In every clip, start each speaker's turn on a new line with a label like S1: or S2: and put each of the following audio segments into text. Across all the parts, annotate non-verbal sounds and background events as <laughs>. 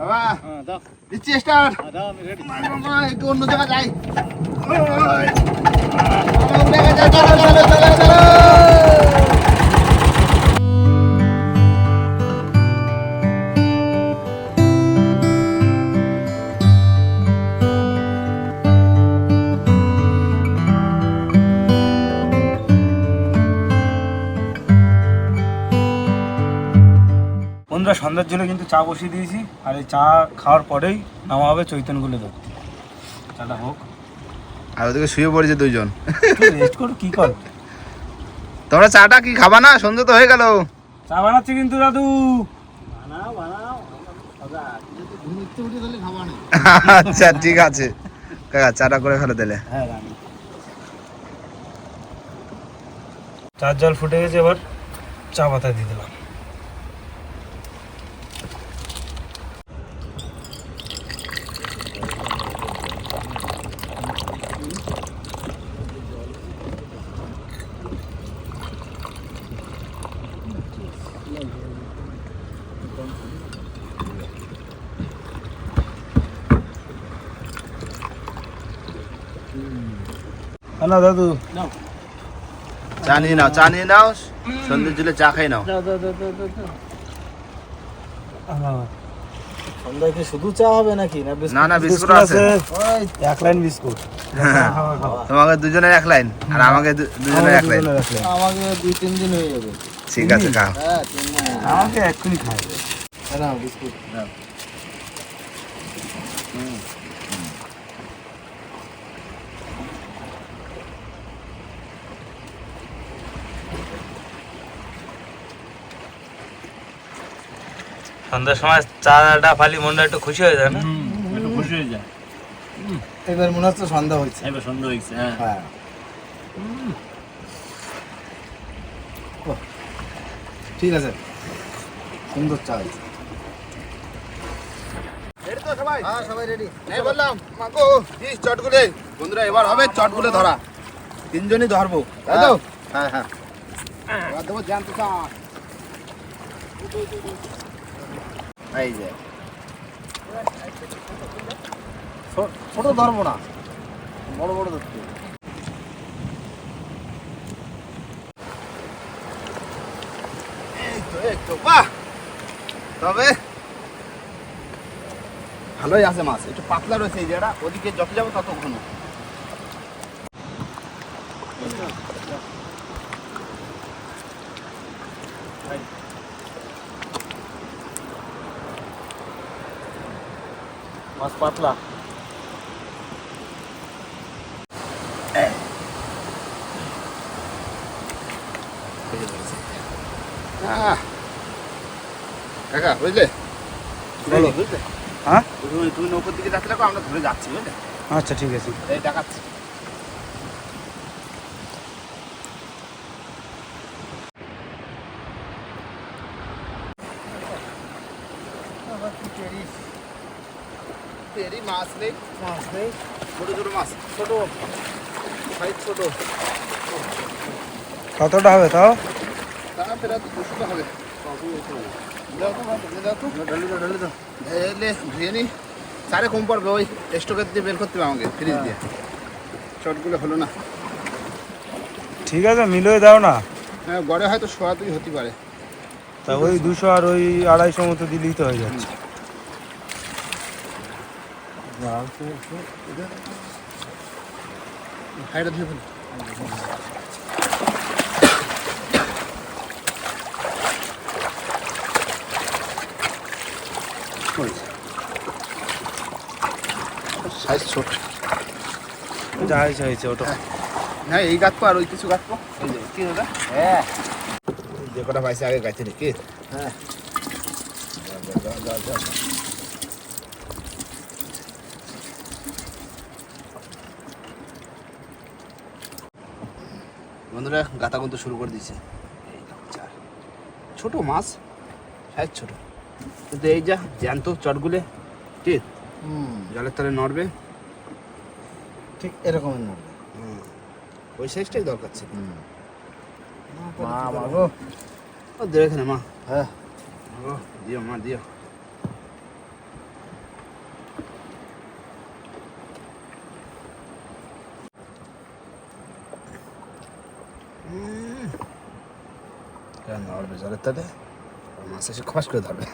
S1: বাবা
S2: হ্যাঁ
S1: দিচ্ছি স্টার্ট
S2: হ্যাঁ
S1: একটু অন্য জায়গায় যাই
S3: সন্ধ্যার জন্য কিন্তু চা বসিয়ে দিয়েছি আর এই চা খাওয়ার পরেই নামা হবে চৈতনগুলো ধরতে চাটা হোক।
S1: আর ওদিকে শুয়ে পড়েছে দুইজন।
S3: রেস্ট করো কি কর?
S1: তোমরা চাটা কি খাবা না? সন্ধ্যে তো হয়ে গেল।
S3: চা বানাচ্ছি কিন্তু দাদু।
S1: আচ্ছা ঠিক আছে। কাকা চাটা করে ফেলে দিলে।
S3: হ্যাঁ চার জল ফুটে গেছে এবার। চা পাতা দিয়ে দিলাম। না দাদু
S1: চা নিয়ে নাও চা নিয়ে নাও জলে চা খাই নাও।
S2: সন্ধ্যায় কি শুধু চা হবে নাকি? না
S1: না বিস্কুট আছে।
S3: এক লাইন বিস্কুট। খাওয়া
S1: তোমাকে দুজনের এক লাইন আর আমাকে দুজনের এক লাইন।
S2: আমাকে দুই তিন দিন হয়ে যাবে।
S1: ঠিক আছে খাও।
S2: হ্যাঁ তিন দিন হয়ে যাবে।
S3: আমাকে এক্ষুনি খাই
S2: নাও বিস্কুট
S3: সন্ধ্যার সময় চাটা ফালি মনটা একটু খুশি হয়ে যায় না?
S2: একটু খুশি হয়ে যায়। এবার মনে হচ্ছে সন্ধ্যা হয়েছে।
S3: এবার সন্ধ্যা হয়েছে হ্যাঁ।
S2: হ্যাঁ। ঠিক আছে। সুন্দর চা হয়েছে।
S1: রেডি তো সবাই?
S2: হ্যাঁ সবাই রেডি।
S1: এই বললাম মাগো দিস চটগুলে। বন্ধুরা এবার হবে চটগুলে ধরা। তিনজনই ধরবো তাই তো?
S2: হ্যাঁ হ্যাঁ।
S1: জানতে চান এই যে।
S2: ছোট ধরবো না। বড় বড় ধরতে
S1: তবে ভালোই আছে মাছ। একটু পাতলা রয়েছে এই জায়গাটা। ওদিকে যত যাব তত ঘন।
S2: পাতলা।
S1: কাকা বুঝলে?
S3: বলো।
S1: বুঝলে?
S3: হ্যাঁ?
S1: তুমি তুমি নৌকোর দিকে যাচ্ছিলে আমরা ধরে যাচ্ছি বুঝলে?
S3: আচ্ছা ঠিক আছে।
S1: এই দেখাচ্ছি তেরি মাছ নেই।
S2: মাছ নেই।
S1: ছোট ছোট মাছ।
S2: ছোট। সাইজ ছোট।
S3: কতটা হবে তাও?
S1: তা ফেরা তো হবে। সারে কম পড়বে ওই স্টোকের দিয়ে বের করতে হবে আমাকে ফ্রিজ দিয়ে। শর্টগুলো হলো না।
S3: ঠিক আছে মিলিয়ে দাও না।
S1: হ্যাঁ গড়ে হয়তো সোয়া দুই হতে পারে।
S3: তা ওই দুশো আর ওই আড়াইশো মতো দিলেই তো হয়ে যাচ্ছে।
S1: হাইটা ধুয়ে ফেলি সাইজ ছোট।
S3: যা হয়েছে হয়েছে ওটা
S1: হ্যাঁ। এই গাছপো আর ওই কিছু যে কি দাদা?
S2: হ্যাঁ।
S1: যে কটা পাইছে আগে গাছে রেখে
S2: হ্যাঁ।
S1: বন্ধুরা গাতা কিন্তু শুরু করে দিয়েছে। ছোট মাছ সাইজ ছোট। কিন্তু এই যা জ্যান্ত চটগুলে ঠিক
S2: হুম।
S1: জলের তলে নড়বে।
S2: ঠিক এরকম নড়বে।
S1: ওই সাইজটাই দরকার ছিল।
S2: হুম। মা
S1: দেখ এখানে মা।
S2: হ্যাঁ।
S1: দিও মা দিও নড়বে জলের তলে মাছ এসে খপাস করে ধরবে।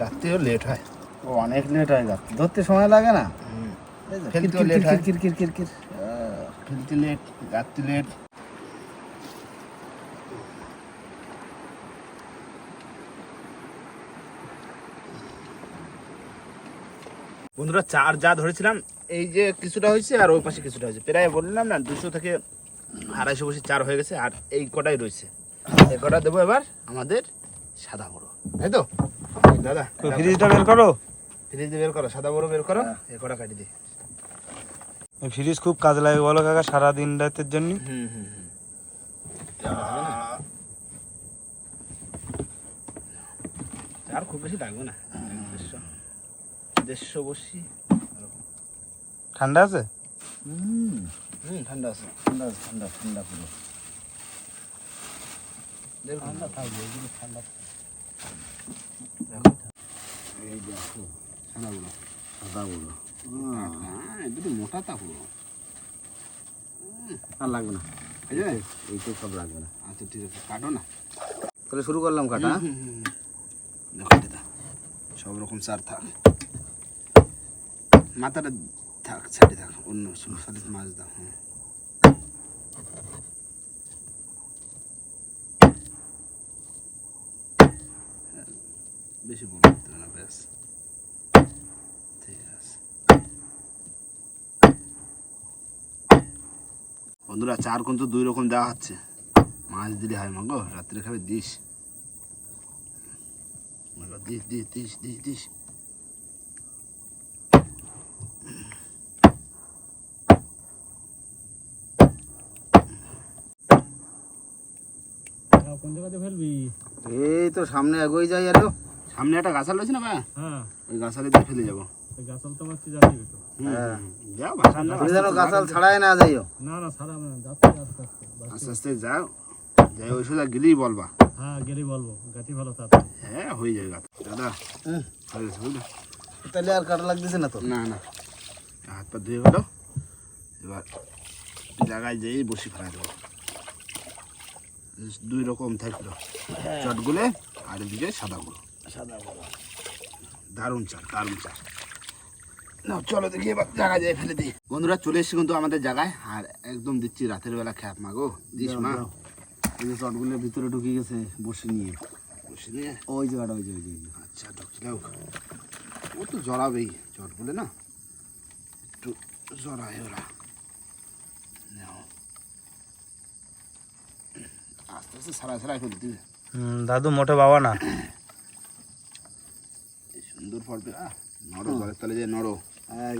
S1: রাত্রিও লেট হয়।
S2: ও অনেক লেট হয়ে যাচ্ছে ধরতে সময় লাগে না।
S1: ফেলতেও লেট হয়।
S2: কির কির কির কির
S1: ফেলতে লেট রাত্রি লেট বন্ধুরা চার যা ধরেছিলাম এই যে কিছুটা হয়েছে আর ওই পাশে কিছুটা হয়েছে। প্রায় বললাম না দুশো থেকে আড়াইশো বসে চার হয়ে গেছে আর এই কটাই রয়েছে। এই কটা দেবো এবার আমাদের সাদা বড়। তাই তো? দাদা
S3: ফ্রিজটা বের করো।
S1: ফ্রিজ বের করো সাদা বড় বের করো এই কটা কাটি দিই
S3: ফ্রিজ খুব কাজে লাগে বলো কাকা সারা দিন রাতের জন্য।
S1: হুম হুম হুম। আর খুব বেশি লাগবে না। দেড়শো বসি।
S3: ঠান্ডা আছে?
S2: হুম
S1: ঠান্ডা আছে
S2: ঠান্ডা আছে ঠান্ডা ঠান্ডা পুরো। ঠান্ডা থাকবে এগুলো ঠান্ডা
S1: দেখো
S2: এই দেখো
S1: সাদাগুলো
S2: সাদাগুলো
S1: হ্যাঁ তো মোটা তা পুরো।
S2: আর লাগবে না।
S1: এই যে
S2: এইটাই সব লাগবে না।
S1: আচ্ছা ঠিক আছে কাটো না।
S2: তাহলে শুরু করলাম কাটা
S1: হুম। দেখো দাদা সব রকম সার থাক। মাথাটা থাক ছাড়ি থাক, অন্য মাছ দাও হ্যাঁ বেশি বড় করতে না, ব্যাস। বন্ধুরা, চার কিন্তু দুই রকম দেওয়া হচ্ছে। মাছ দিলে হয় মাগো, রাত্রে খাবে দিস দিস দিস দিস দিস।
S3: কোন জায়গাতে ফেলবি?
S2: এই তো সামনে এগোই যাই আরও।
S1: সামনে একটা গাছাল রয়েছে না ভাই?
S3: হ্যাঁ।
S1: ওই গাছালে দিয়ে ফেলে যাব।
S3: গাছাল তো আমার যাচ্ছি তো।
S2: হ্যাঁ।
S1: হুম, হুম। যাও ভাষা না
S2: তুমি যেন গাছাল ছাড়াই না যাইও।
S3: না না সারা না যাচ্ছি আস্তে আস্তে
S1: আস্তে আস্তে যাও। যাই ওই সোজা গেলেই বলবা।
S3: হ্যাঁ গেলে বলব। গাছি ভালো তাড়াতাড়ি
S1: হ্যাঁ হয়ে যাবে গাছ। দাদা। হয়ে গেছে
S2: তাহলে আর কাটা লাগতেছে না তো?
S1: না না। হাত পা ধুয়ে গেল এবার জায়গায় যেয়ে বসি ফেলা দেবো। দুই রকম থাকল। চটগুলো আর এদিকে সাদাগুলো।
S2: সাদা বড়
S1: দারুণ চাল দারুণ চাল না চলো দেখি এবার জায়গায় যেয়ে ফেলে দিই। বন্ধুরা চলে এসেছি কিন্তু আমাদের জায়গায় আর একদম দিচ্ছি রাতের বেলা খ্যাপ মাগো দিস মা।
S2: এই যে চটগুলোর ভিতরে ঢুকে গেছে বসে নিয়ে।
S1: বসে নিয়ে?
S2: ওই জায়গাটা ওই যে
S1: আচ্ছা ঢুকছিল ও তো জড়াবেই চট বলে না? একটু জড়ায় ওরা নাও। আস্তে আস্তে সারা সারা করে দিবে
S3: দাদু মোটে বাবা না।
S1: সুন্দর ফলবে নড়ো জলের তলে যে নড়ো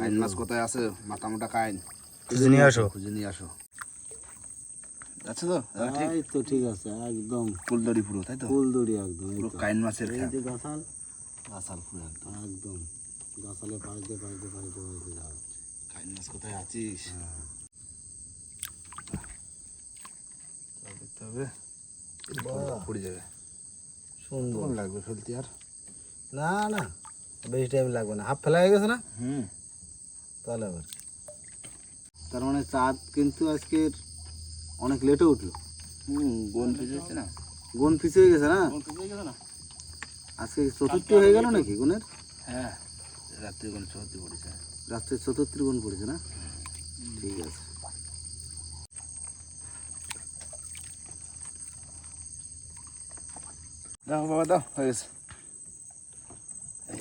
S1: কাইন মাছ কোথায় আছে? মাথা মোটা কাইন।
S3: খুঁজে নিয়ে আসো।
S1: খুঁজে নিয়ে আসো। যাচ্ছে তো?
S2: এই তো ঠিক আছে একদম।
S1: ফুলদড়ি পুরো তাই তো?
S2: ফুল একদম
S1: পুরো কাইন মাছের
S2: এই যে গাছাল। গাছাল পুরো একদম। একদম। গাছালে পাশ দিয়ে পাশ দিয়ে পাশ দিয়ে পাশ দিয়ে যাওয়া
S1: কাইন মাছ কোথায় আছিস? দেখতে হবে। পড়ে যাবে।
S2: সুন্দর।
S1: লাগবে ফেলতে আর?
S2: না না বেশি টাইম লাগবে না। হাফ ফেলা হয়ে গেছে না?
S1: হুম।
S2: তাহলে আবার। তার মানে চাঁদ কিন্তু আজকের অনেক লেটে উঠল।
S1: হুম গোন ফেসেছে না?
S2: গুণ পিছিয়ে হয়ে গেছে না?
S1: গোন ফেসে
S2: আজকে চতুর্থী হয়ে গেল নাকি গুণের
S1: হ্যাঁ রাত্রে গোন সত্যি পড়েছে।
S2: রাত্রে চতুর্থী গুণ পড়েছে না? ঠিক আছে।
S1: দাও বাবা দাও হয়ে গেছে।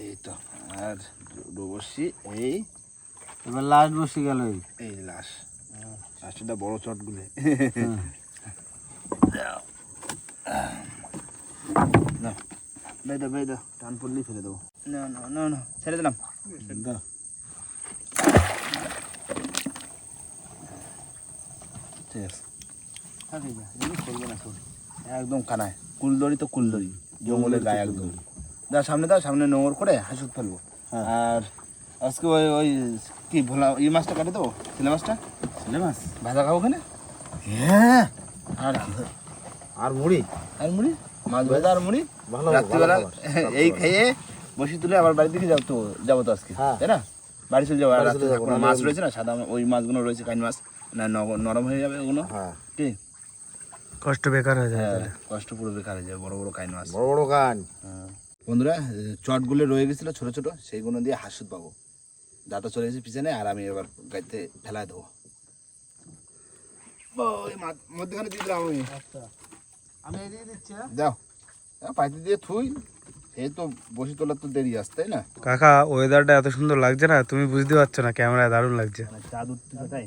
S1: এই তো আর ডবসি এই।
S2: এবার লাস্ট বসে গেল এই।
S1: এই লাশ। লাশটা বড় চটগুলো। দাও। বেই দাও টান পড়লেই ফেলে দেবো। না না না না ছেড়ে দিলাম।
S2: দাও।
S1: ঠিক আছে। না একদম কানায়। কুলদড়ি তো কুলদড়ি জঙ্গলের গায়ে একদম। দাও সামনে দাও সামনে নোংর করে হাসুত ফেলব।
S2: হ্যাঁ।
S1: আর আজকে ওই ওই কি ভোলা এই মাছটা কাটে দেবো ছেলে মাছটা?
S2: ছেলে মাছ?
S1: ভাজা খাব ওখানে?
S2: হ্যাঁ।
S1: আর
S2: আর মুড়ি?
S1: আর মুড়ি? মাছ ভাজা আর মুড়ি?
S2: ভালো
S1: রাত্রিবেলা <laughs> এই খেয়ে বসি তুলে আবার বাড়ির দিকে যাব তো যাব তো আজকে
S2: হ্যাঁ।
S1: তাই না? বাড়ি চলে যাব আর মাছ রয়েছে না? সাদা ওই মাছগুলো রয়েছে কাইন মাছ না নরম হয়ে যাবে ওগুলো।
S2: হ্যাঁ।
S1: কি?
S3: কষ্ট বেকার হয়ে
S1: হ্যাঁ কষ্ট পুরো বেকার হয়ে যাবে বড় বড় কাইন মাছ
S2: বড় বড় গান
S1: হ্যাঁ। বন্ধুরা চটগুলো রয়ে গেছিল ছোট ছোট সেইগুলো দিয়ে হাসুদ পাবো। দাঁটা চলে এসেছে পিছনে আর আমি এবার গাড়িতে ফেলায় দেবো। মধ্যখানে দিয়ে দিলাম আমি।
S2: আচ্ছা। আমি এদিকে দিচ্ছি হ্যাঁ?
S1: দাও। দাও, পাইতে দিয়ে থুই। এই তো বসে তোলার তো দেরি আসতে তাই না?
S3: কাকা ওয়েদারটা এত সুন্দর লাগছে না তুমি বুঝতে পারছ না ক্যামেরায় দারুণ লাগছে।
S1: মানে চাঁদ উঠতেছে তাই।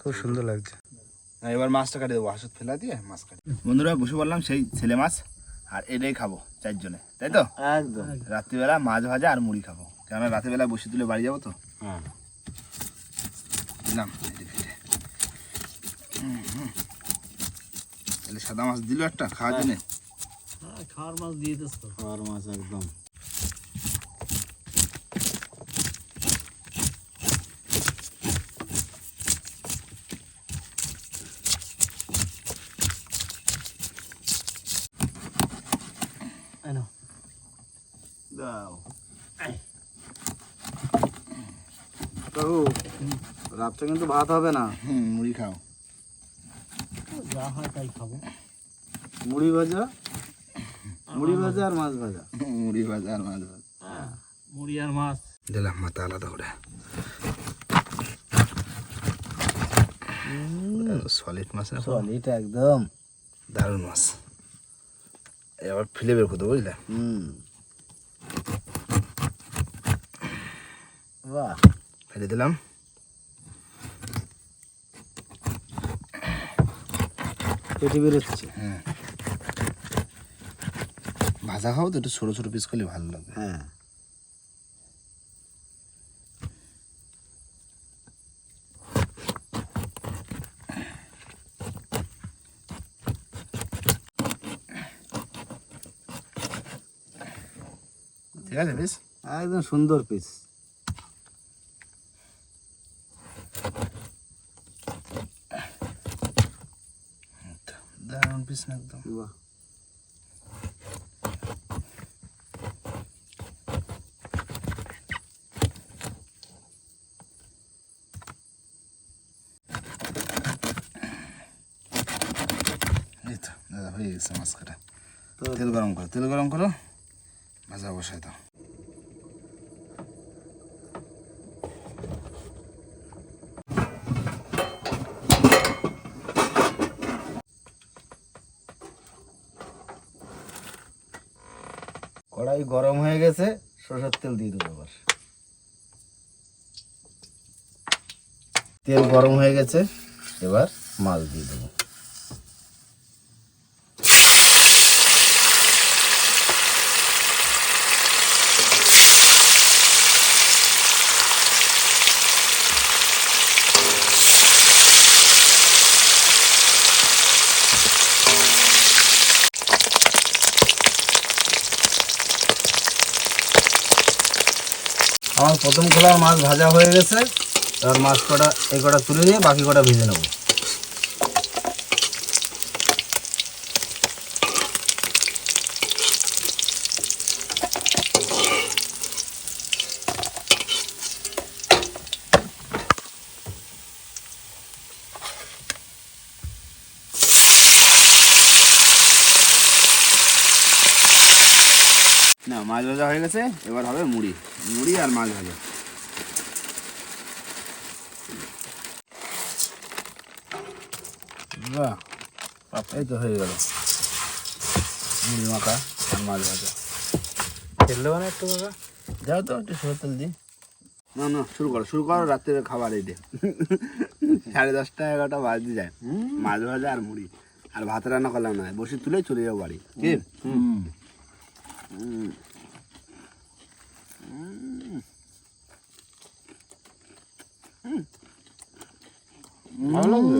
S3: খুব সুন্দর লাগছে।
S1: এবার মাছটা কাটিয়ে দেবো। হাসুদ ফেলা দিয়ে মাছ কাটি বন্ধুরা বসে বললাম সেই ছেলে মাছ আর এটাই খাব চারজনে তাই তো?
S2: একদম।
S1: রাত্রিবেলা মাছ ভাজা আর মুড়ি খাব। কেননা রাত্রিবেলা বসে তুলে বাড়ি যাব তো।
S2: হ্যাঁ।
S1: দিলাম। তাহলে সাদা মাছ দিল একটা খাওয়ার জন্য?
S2: খাওয়ার মাছ দিয়ে দিস তো। খাওয়ার মাছ একদম
S1: দাও
S2: কাকু রাত্রে কিন্তু ভাত হবে না।
S1: হুম মুড়ি খাও।
S2: যা হয় তাই খাব। মুড়ি ভাজা? মুড়ি ভাজা আর মাছ ভাজা?
S1: মুড়ি ভাজা আর মাছ ভাজা।
S2: মুড়ি আর মাছ।
S1: দিলাম মাথা আলাদা করে। সলিড মাছ
S2: সলিড একদম।
S1: দারুণ মাছ। এই আবার ফিলে বের করতে বুঝলে?
S2: হুম। বাহ।
S1: ফেলে দিলাম।
S2: পেটে বেরোচ্ছে।
S1: হ্যাঁ। ভাজা খাও তো একটু ছোটো ছোটো পিস করলে ভালো লাগবে
S2: হ্যাঁ।
S1: ঠিক আছে বেশ
S2: একদম সুন্দর পিস
S1: দারুণ পিস না একদম
S2: বাহ
S1: এই তো দাদা হয়ে গেছে মাছ কাটা
S2: তো
S1: তেল গরম করো তেল গরম করো ভাজা বসাই দাও
S2: কড়াই গরম হয়ে গেছে, সরষের তেল দিয়ে দেবো আবার তেল গরম হয়ে গেছে, এবার মাছ দিয়ে দেবো। প্রথম খোলা মাছ ভাজা হয়ে গেছে। এবার মাছ কটা, এই কটা তুলে নিয়ে বাকি কটা ভেজে নেব
S1: না মাছ ভাজা হয়ে গেছে এবার হবে মুড়ি। মুড়ি আর মাছ ভাজা। বাহ এই তো হয়ে গেল। মুড়ি মাখা আর মাছ ভাজা।
S3: তেল দেবো না একটু কাকা
S1: যাও তো একটু সরু তেল দিই। না না শুরু করো শুরু করো রাত্রে খাবার এই দিয়ে সাড়ে দশটা এগারোটা বাজতে যায়। মাছ ভাজা আর মুড়ি। আর ভাত রান্না করলাম না বসে তুলে চলে যাব বাড়ি। কি? হুম। ভালো লাগছে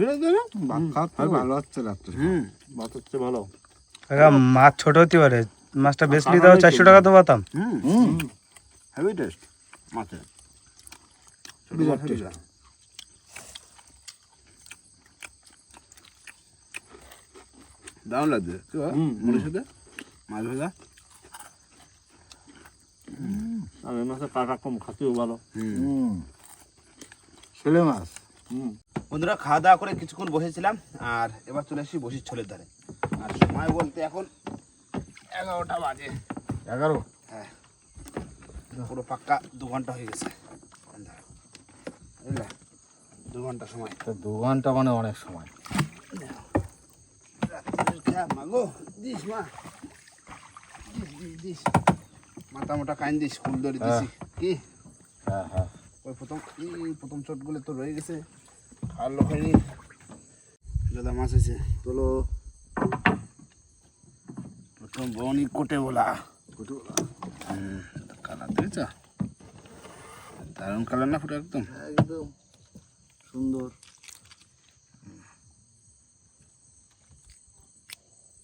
S1: লাগছে না?
S2: ভালো হচ্ছে রাত্রে
S1: ভাত হচ্ছে ভালো
S3: মাছ ছোট হতে পারে মাছটা বেশলি দাও চারশো টাকা তো পাতাম
S1: হেভি টেস্ট মাছের। দারুণ লাগছে কি বল? সাথে মাছ ভাজা
S4: আর এই মাছের কাটা কম খাতেও ভালো।
S2: হুম। ছেলে মাছ।
S4: হুম।
S1: বন্ধুরা খাওয়া দাওয়া করে কিছুক্ষণ বসেছিলাম আর এবার চলে আসি বসির ছোলের ধারে। আর সময় বলতে এখন এগারোটা বাজে।
S2: এগারো?
S1: হ্যাঁ। পুরো পাক্কা দু ঘণ্টা হয়ে গেছে। বুঝলে? দু ঘণ্টা সময়।
S2: তা দু ঘণ্টা মানে অনেক সময়।
S1: মাগো দিস মা। দিস দিস দিস। মাথা মোটা কাইন দিস ফুল ধরে দিছি। কি?
S2: হ্যাঁ হ্যাঁ।
S1: ওই প্রথম এই প্রথম চটগুলো তো রয়ে গেছে। আর লোক হয়নি দাদা মাছ আছে তোলো। প্রথম বনি কোটে বলা কোটে বলা কালার দেখেছ দারুণ কালার না পুরো একদম?
S2: একদম। সুন্দর।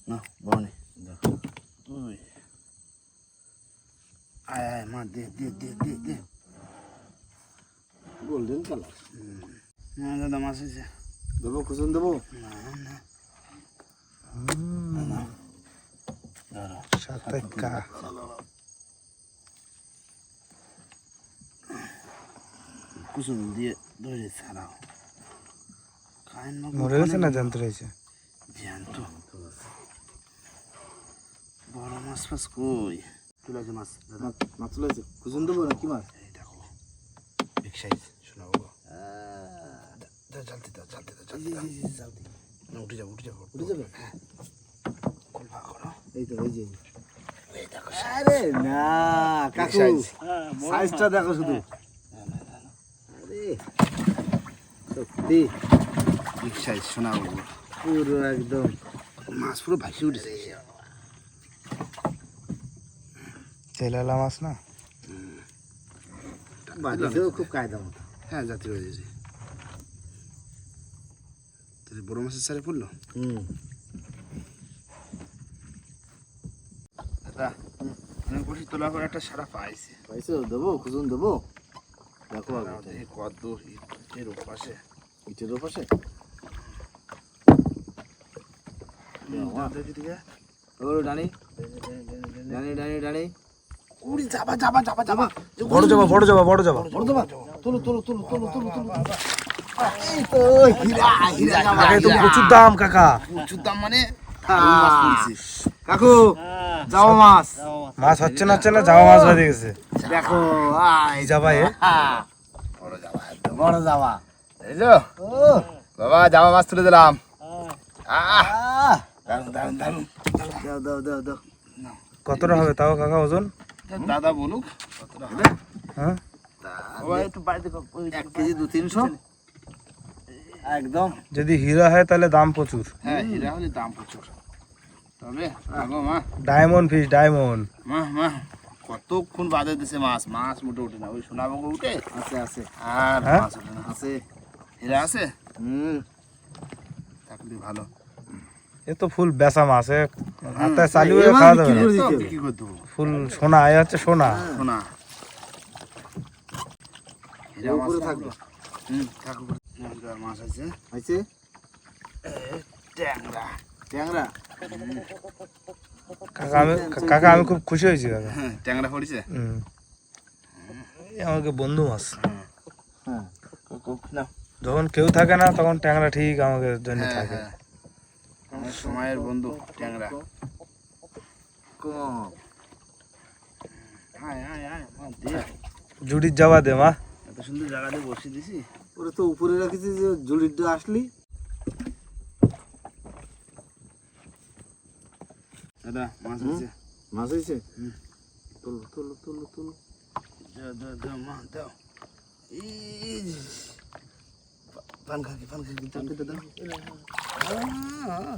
S1: না বনি। মা দে দে দে দে দে।
S2: Golden colour.
S1: না দাদা মাছ আছে।
S2: দেবো কুসুম দেবো?
S1: না না। কুসুম দিয়ে ধরে ছাড়াও।
S3: মরে গেছে না জানতে রয়েছে
S1: জ্যান্ত। বড় মাছ ফাছ কই? তুলে আছে মাছ
S2: মাছ মাছ চলেছে কুসুম দেবো না কি মাছ?
S1: এই দেখো বিগ সাইজ শোনা বাবা। জ্বালতে দাও জ্বালতে দাও জ্বালতে দাও। না উঠে যাব উঠে যাব।
S2: উঠে যাবে?
S1: হ্যাঁ। করো।
S2: এই তো এই যে
S1: এই দেখো
S2: আরে না কাকু। সাইজটা দেখো শুধু। আরে সত্যি।
S1: বিগ সাইজ শোনা বাবু।
S2: পুরো একদম।
S1: মাছ পুরো ভাসি উঠেছে।
S3: তেলালা মাছ না?
S2: বাড়িতেও খুব কায়দা মতো।
S1: হ্যাঁ জাতি হয়ে গেছে তাহলে বড় মাছের সারে পড়ল?
S2: হুম।
S1: তোলা করে একটা সারা পাইছে।
S2: পাইছো? দেবো দেবো। দেখো আগে
S1: এই কত ইটের ওপাশে।
S2: ইটের ওপাশে?
S1: দেখি দিকে
S2: ডানি ডানি ডানি ডানি
S1: উড়ি যাবা যাবা যাবা যাবা।
S3: বড় যাবা বড় যাবা বড় যাবা।
S2: বড় দেবা তুলো তুলো তুলো তুলো তুলো তুলো এই তো হীরা হীরা জামা,
S3: আগে তো
S2: হীরা।
S3: প্রচুর দাম কাকা।
S1: প্রচুর দাম মানে?
S2: কাকু যাও মাছ।
S3: মাছ। হচ্ছে না হচ্ছে না জামা মাছ বেঁধে গেছে।
S2: দেখো
S3: যাবা এ।
S2: হ্যাঁ,
S1: বড় যাবা
S2: বড় যাওয়া
S1: বাবা জামা মাছ তুলে দিলাম। দারুণ দারুণ দারুণ
S2: দাও দাও দাও দাও।
S3: কতটা হবে তাও কাকা ওজন?
S1: দাদা বলুক কতটা হবে?
S3: হ্যাঁ?
S2: এক কেজি দু তিনশো? একদম।
S3: যদি হীরা হয় তাহলে দাম প্রচুর।
S1: হ্যাঁ হীরা হলে দাম প্রচুর। তবে আগো মা।
S3: Diamond fish diamond.
S1: মা মা কতক্ষণ বাদে দিছে মাছ? মাছ মোটে উঠে না। ওই সোনাবাবু উঠে?
S2: আছে আছে।
S1: আর
S3: হ্যাঁ?
S1: মাছ ওঠে না।
S2: আছে।
S1: হীরা আছে?
S2: হুম।
S1: থাকলে ভালো।
S3: এ তো ফুল বেচা মাছ এ হাতে হয়ে খাওয়া যাবে। ফুল সোনা এ হচ্ছে সোনা।
S1: সোনা। মাছ আছে।
S2: আছে?
S1: ট্যাংরা।
S2: ট্যাংরা?
S3: কাকা আমি কাকা আমি খুব খুশি হয়েছি কাকা।
S1: হ্যাঁ ট্যাংরা পড়েছে?
S3: আমাকে বন্ধু মাছ।
S2: হ্যাঁ।
S3: যখন কেউ থাকে না তখন ট্যাংরা ঠিক আমাকে জন্য
S1: হ্যাঁ
S3: থাকে।
S1: হ্যাঁ। আমার সময়ের বন্ধু ট্যাংরা।
S3: জুড়ির যাওয়া দে মা।
S1: এত সুন্দর জায়গাতে বসিয়ে দিছি।
S2: ওরা তো উপরে রাখেছি যে জলিটা আসলি।
S1: দাদা মাছ
S2: হুম।
S1: আছে।
S2: মাছ হয়েছে
S1: হুম।
S2: তুলো তুলো তুলো তুলো
S1: দাও দাও দাও মা দাও। এই পান খাকি পান খাকি দাও।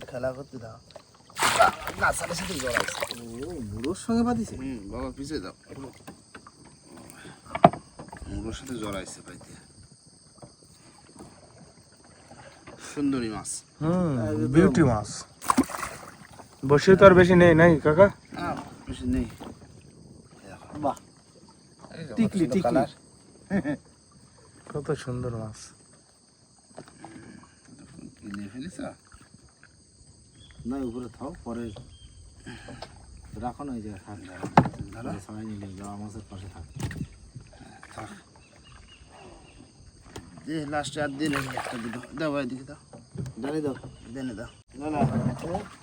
S1: খেলা করতে দাও। গাছালের সাথে আছে
S2: ও বুড়োর সঙ্গে বাঁধিছে?
S1: হুম বাবা পিছিয়ে দাও। মুড়োর সাথে পাইতে। সুন্দরী মাছ।
S3: হুম বিউটি মাছ। বসে তো আর বেশি নেই নাই কাকা?
S1: হ্যাঁ বেশি নেই।
S2: বাহ। টিকলি, টিকলি।
S3: কত সুন্দর মাছ।
S1: গিলিয়ে ফেলিস?
S2: নয় উপরে থাও পরে রাখো না এই জায়গায় থাক। সবাই মিলে যাও আমাদের পাশে থাক।
S1: যে লাস্টে আর দিন একটা দুটো দাও ভাই দিকে দাও।
S2: জানি দাও।
S1: দেনে দাও।
S2: না না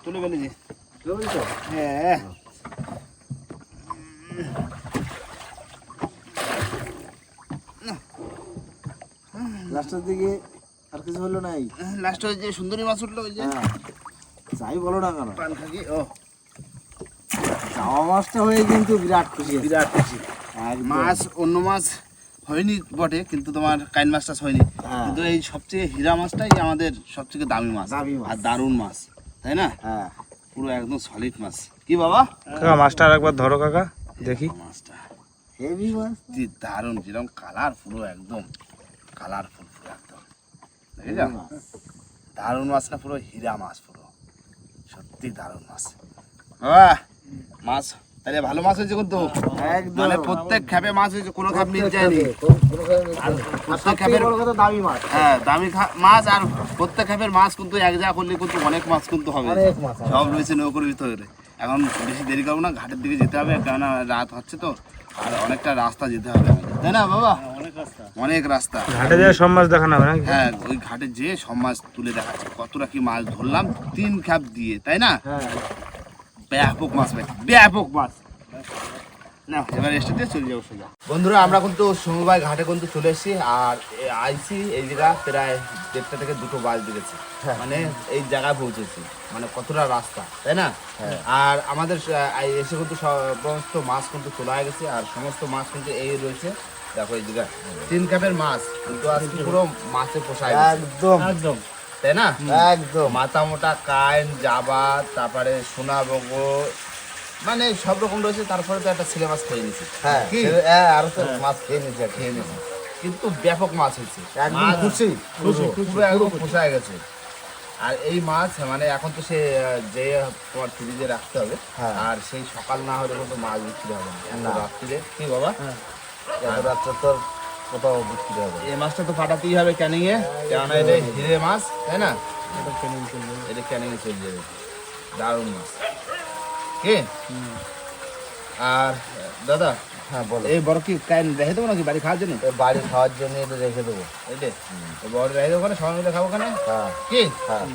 S1: তুলে গেলে যে
S2: কেউ তো?
S1: হ্যাঁ।
S2: লাস্টের দিকে কিছু হলো নাই।
S1: লাস্টে ওই যে সুন্দরী মাছ উঠল ওই যে।
S2: হ্যাঁ। যাই বলো না কেন।
S1: পান খাকি ও।
S2: চাওয়া মাছটা হয়ে কিন্তু বিরাট খুশি
S1: বিরাট খুশি।
S2: একদম।
S1: মাছ অন্য মাছ হয়নি বটে কিন্তু তোমার কাইন মাছটা হয়নি।
S2: হ্যাঁ।
S1: কিন্তু এই সবচেয়ে হীরা মাছটাই আমাদের সবথেকে দামি মাছ।
S2: দামি মাছ।
S1: আর দারুণ মাছ তাই না?
S2: হ্যাঁ।
S1: পুরো একদম সলিড মাছ। কি বাবা?
S3: কাকা মাছটা আর একবার ধরো কাকা দেখি।
S1: মাছটা।
S2: হেভি মাছ।
S1: কি দারুণ যেরকম কালার পুরো একদম একদম দেখেছ দারুণ মাছ না পুরো হীরা মাছ পুরো। সত্যি দারুণ মাছ। মাছ তাহলে ভালো মাছ হয়েছে কিন্তু।
S2: একদম।
S1: মানে প্রত্যেক খেপে মাছ হয়েছে কোনো খাপ মিল যায়নি প্রত্যেক খেপের
S2: দামি মাছ।
S1: হ্যাঁ দামি মাছ আর প্রত্যেক খেপের মাছ কিন্তু এক জায়গা করলে কিন্তু অনেক মাছ কিন্তু হবে। সব রয়েছে নৌকোর ভিতরে। এখন বেশি দেরি করব না ঘাটের দিকে যেতে হবে কেননা রাত হচ্ছে তো আর অনেকটা রাস্তা যেতে হবে। তাই না বাবা? অনেক রাস্তা।
S3: ঘাটে যাওয়ার সব মাছ দেখানো হবে
S1: হ্যাঁ ওই ঘাটে যেয়ে সব মাছ তুলে দেখাচ্ছে কতটা কি মাছ ধরলাম তিন খ্যাপ দিয়ে তাই না?
S2: হ্যাঁ।
S1: ব্যাপক মাছ ভাই ব্যাপক মাছ। না এবার দিয়ে চলে যাব সোজা। বন্ধুরা আমরা কিন্তু সমবায় ঘাটে কিন্তু চলে এসেছি আর আইসি এই জায়গা প্রায় দেড়টা থেকে দুটো বাজ দিয়েছে মানে এই জায়গায় পৌঁছেছি মানে কতটা রাস্তা তাই না? আর আমাদের এসে কিন্তু সমস্ত মাছ কিন্তু তোলা হয়ে গেছে আর সমস্ত মাছ কিন্তু এই রয়েছে। দেখো এই তিন কাপের মাছ। কিন্তু আজকে পুরো মাছে পোষায়
S2: একদম।
S4: একদম।
S1: তাই না?
S2: একদম।
S1: মাথা মোটা কাইন জাবা তারপরে সোনা বগো মানে সব রকম রয়েছে। তারপরে তো একটা ছেলে মাছ খেয়ে নিছি
S2: হ্যাঁ? হ্যাঁ আরও তো মাছ খেয়ে নিচ্ছে আর
S1: খেয়ে নিছি কিন্তু ব্যাপক মাছ হয়েছে।
S2: একদম খুশি
S1: পুরো একদম পোষায় গেছে। আর এই মাছ মানে এখন তো সে যে তোমার ফ্রিজে রাখতে হবে
S2: হ্যাঁ।
S1: আর সেই সকাল না হলে কিন্তু মাছ বিক্রি হবে না। রাত্রিরে। কি বাবা?
S2: এত রাত্রে তোর কোথাও বিক্রি হবে
S1: এই মাছটা তো ফাটাতেই হবে ক্যানিং এ কেননা এটা হিরে মাছ তাই না? এটা ক্যানিং এ চলে যাবে। দারুণ মাছ। কি? আর দাদা
S2: হ্যাঁ বলো।
S1: এই বড় কি কাইন রেখে দেবো নাকি? বাড়ি খাওয়ার জন্য?
S2: বাড়ি খাওয়ার জন্য এটা রেখে দেবো।
S1: এই বড় রেখে দেবো ওখানে সবাই মিলে খাব ওখানে?
S2: হ্যাঁ।
S1: কি?
S2: হ্যাঁ।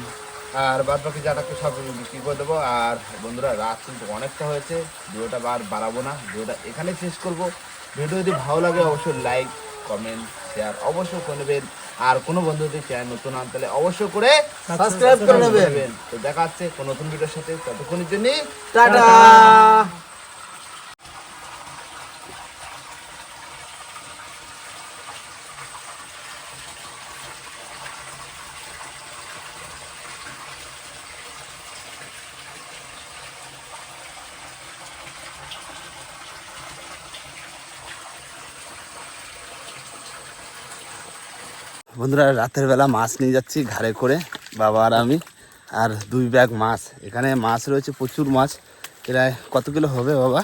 S1: আর বাদ বাকি যা থাকবে সব বিক্রি করে দেবো। আর বন্ধুরা রাত কিন্তু অনেকটা হয়েছে। ভিডিওটা বার বাড়াবো না। ভিডিওটা এখানে শেষ করব। ভিডিও যদি ভালো লাগে অবশ্যই লাইক কমেন্ট শেয়ার অবশ্যই করে নেবেন। আর কোনো বন্ধু যদি চ্যানেল নতুন আন তাহলে অবশ্যই করে
S2: সাবস্ক্রাইব করে নেবেন।
S1: তো দেখা হচ্ছে কোনো নতুন ভিডিওর সাথে। ততক্ষণের জন্যই
S2: টাটা!
S1: বন্ধুরা রাতের বেলা মাছ নিয়ে যাচ্ছি ঘাড়ে করে বাবা আর আমি আর দুই ব্যাগ মাছ। এখানে মাছ রয়েছে প্রচুর মাছ। প্রায় কত কিলো হবে বাবা?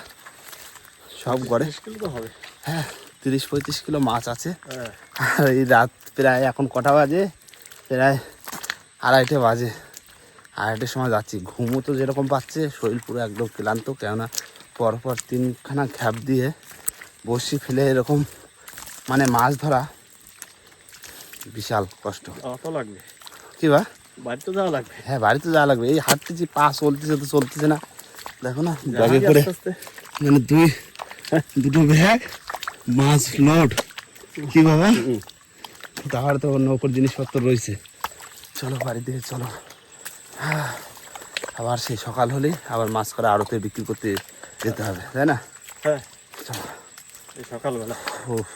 S1: সব গড়ে।
S4: হবে।
S1: হ্যাঁ তিরিশ পঁয়ত্রিশ কিলো মাছ আছে। আর এই রাত প্রায় এখন কটা বাজে? প্রায় আড়াইটে বাজে। আড়াইটের সময় যাচ্ছি। ঘুমও তো যেরকম পাচ্ছে শরীর পুরো একদম ক্লান্ত কেননা পরপর তিনখানা খ্যাপ দিয়ে বসি ফেলে এরকম মানে মাছ ধরা বিশাল কষ্ট।
S4: অত লাগবে।
S1: কি বা?
S4: বাড়িতে যাওয়া লাগবে।
S1: হ্যাঁ বাড়িতে যাওয়া লাগবে। এই হাঁটতেছি পা চলতেছে তো চলতেছে না। দেখো না ব্যাগে করে মানে দুই দুটো ব্যাগ মাছ লোড কি বাবা? তাহলে তো নৌকোর জিনিসপত্র রয়েছে। চলো বাড়ি থেকে চলো। আবার সেই সকাল হলেই আবার মাছ করে আড়তে বিক্রি করতে যেতে হবে তাই না?
S4: হ্যাঁ।
S1: চলো।
S4: সকালবেলা।
S1: উফ।